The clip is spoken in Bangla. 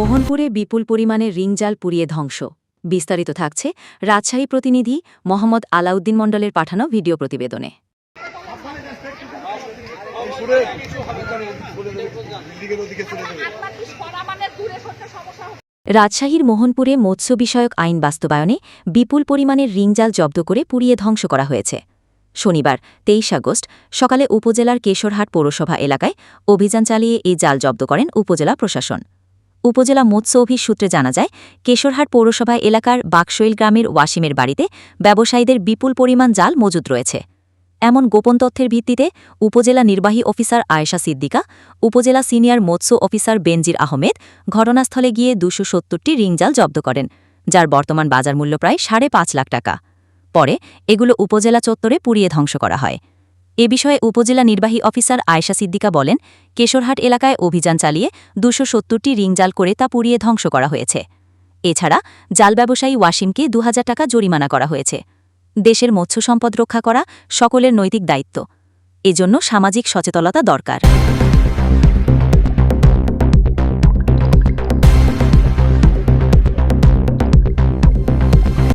মোহনপুরে বিপুল পরিমাণে রিংজাল পুড়িয়ে ধ্বংস। বিস্তারিত থাকছে রাজশাহী প্রতিনিধি মোহাম্মদ আলাউদ্দিন মণ্ডলের পাঠানো ভিডিও প্রতিবেদনে। রাজশাহীর মোহনপুরে মৎস্য বিষয়ক আইন বাস্তবায়নে বিপুল পরিমাণের রিংজাল জব্দ করে পুড়িয়ে ধ্বংস করা হয়েছে। শনিবার, তেইশ আগস্ট, সকালে উপজেলার কেশরহাট পৌরসভা এলাকায় অভিযান চালিয়ে এই জাল জব্দ করেন উপজেলা প্রশাসন। উপজেলা মৎস্য অফিস সূত্রে জানা যায়, কেশরহাট পৌরসভা এলাকার বাকশৈল গ্রামের ওয়াসিমের বাড়িতে ব্যবসায়ীদের বিপুল পরিমাণ জাল মজুদ রয়েছে। এমন গোপন তথ্যের ভিত্তিতে উপজেলা নির্বাহী অফিসার আয়েশা সিদ্দিকা, উপজেলা সিনিয়র মৎস্য অফিসার বেনজির আহমেদ ঘটনাস্থলে গিয়ে দুশো সত্তরটি রিংজাল জব্দ করেন, যার বর্তমান বাজার মূল্য প্রায় সাড়ে পাঁচ লাখ টাকা। পরে এগুলো উপজেলা চত্বরে পুড়িয়ে ধ্বংস করা হয়। এ বিষয়ে উপজেলা নির্বাহী অফিসার আয়েশা সিদ্দিকা বলেন, কেশরহাট এলাকায় অভিযান চালিয়ে দুশো সত্তরটি রিংজাল করে তা পুড়িয়ে ধ্বংস করা হয়েছে। এছাড়া, জাল ব্যবসায়ী ওয়াসিমকে দু টাকা জরিমানা করা হয়েছে। দেশের মৎস্য সম্পদ রক্ষা করা সকলের নৈতিক দায়িত্ব। এজন্য সামাজিক সচেতনতা দরকার।